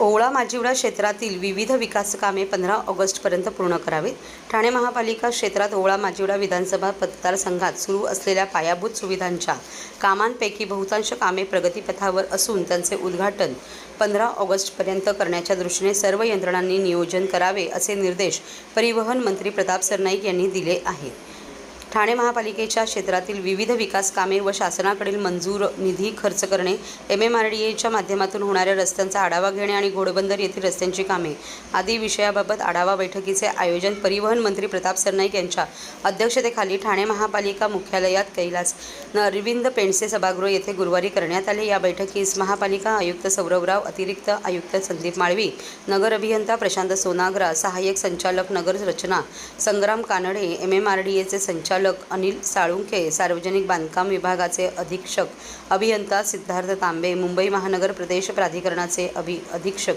ओवळा माजिवडा क्षेत्रातील विविध विकास कामे पंधरा ऑगस्टपर्यंत पूर्ण करावीत. ठाणे महापालिका क्षेत्रात ओवळा माजिवडा विधानसभा मतदारसंघात सुरू असलेल्या पायाभूत सुविधांच्या कामांपैकी बहुतांश कामे प्रगतीपथावर असून त्यांचे उद्घाटन पंधरा ऑगस्टपर्यंत करण्याच्या दृष्टीने सर्व यंत्रणांनी नियोजन करावे असे निर्देश परिवहन मंत्री प्रताप सरनाईक यांनी दिले आहेत. ठाणे महापालिकेच्या क्षेत्रातील विविध विकास कामे व शासनाकडील मंजूर निधी खर्च करणे एम एम आर डी एच्या माध्यमातून होणाऱ्या रस्त्यांचा आढावा घेणे आणि घोडबंदर येथील रस्त्यांची कामे आदी विषयाबाबत आढावा बैठकीचे आयोजन परिवहन मंत्री प्रताप सरनाईक यांच्या अध्यक्षतेखाली ठाणे महापालिका मुख्यालयात कैलास अरविंद पेंडसे सभागृह येथे गुरुवारी करण्यात आले. या बैठकीस महापालिका आयुक्त सौरवराव अतिरिक्त आयुक्त संदीप माळवी नगर अभियंता प्रशांत सोनाग्रा सहाय्यक संचालक नगर रचना Sangram Kanade M M R D एचे संचालक अनिल साळुंखे सार्वजनिक बांधकाम विभागाचे अधीक्षक अभियंता सिद्धार्थ तांबे मुंबई महानगर प्रदेश प्राधिकरणाचे अभि अधीक्षक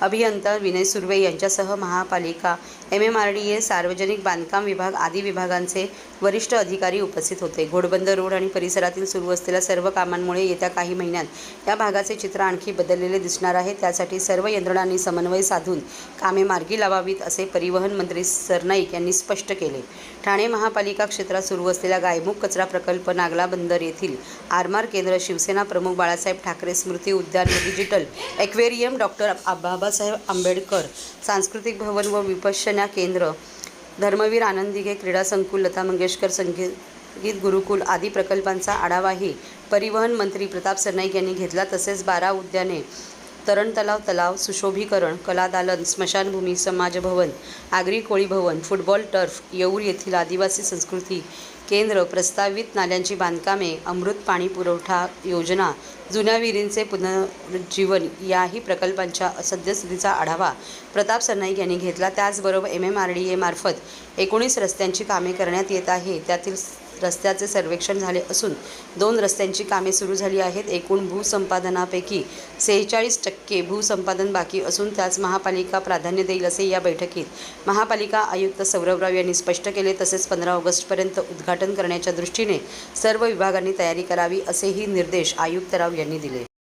अभियंता विनय सुर्वे यांच्यासह महापालिका M M R D A सार्वजनिक बांधकाम विभाग आदी विभागांचे वरिष्ठ अधिकारी उपस्थित होते. घोडबंदर रोड आणि परिसरातील सुरू असलेल्या सर्व कामांमुळे येत्या काही महिन्यात या भागाचे चित्र आणखी बदललेले दिसणार आहे. त्यासाठी सर्व यंत्रणांनी समन्वय साधून कामे मार्गी लावावीत असे परिवहन मंत्री सरनाईक यांनी स्पष्ट केले. ठाणे महापालिका क्षेत्रात सुरू असलेल्या गायमुख कचरा प्रकल्प नागला बंदर येथील आरमार केंद्र शिवसेना प्रमुख बाळासाहेब ठाकरे स्मृती उद्यान व digital aquarium doctor Babasaheb Ambedkar सांस्कृतिक भवन व विपश्यना केंद्र धर्मवीर आनंदिगे क्रीडा संकुल लता मंगेशकर संगीत गुरुकुल आदी प्रकल्पांचा आढावाही परिवहन मंत्री प्रताप सरनाईक यांनी घेतला. तसेच बारा उद्याने तरण तलाव तलाव सुशोभीकरण कलादालन स्मशानभूमी समाजभवन आगरी कोळी भवन फुटबॉल टर्फ येऊर येथील आदिवासी संस्कृती केंद्र प्रस्तावित नाल्यांची बांधकामे अमृत पाणी पुरवठा योजना जुन्या विहिरींचे पुनरुज्जीवन याही प्रकल्पांच्या सद्यस्थितीचा आढावा प्रताप सरनाईक यांनी घेतला. त्याचबरोबर एम एम आर डी एमार्फत एकोणीस रस्त्यांची कामे करण्यात येत आहे. त्यातील रस्त्याचे सर्वेक्षण झाले असून दोन रस्त्यांची कामे सुरू झाली आहेत. एकूण भूसंपादनापैकी सेहेचाळीस टक्के भूसंपादन बाकी असून त्यास महापालिका प्राधान्य देईल असे या बैठकीत महापालिका आयुक्त सौरभराव यांनी स्पष्ट केले. तसेच पंधरा ऑगस्टपर्यंत उद्घाटन करण्याच्या दृष्टीने सर्व विभागांनी तयारी करावी असेही निर्देश आयुक्तराव यांनी दिले.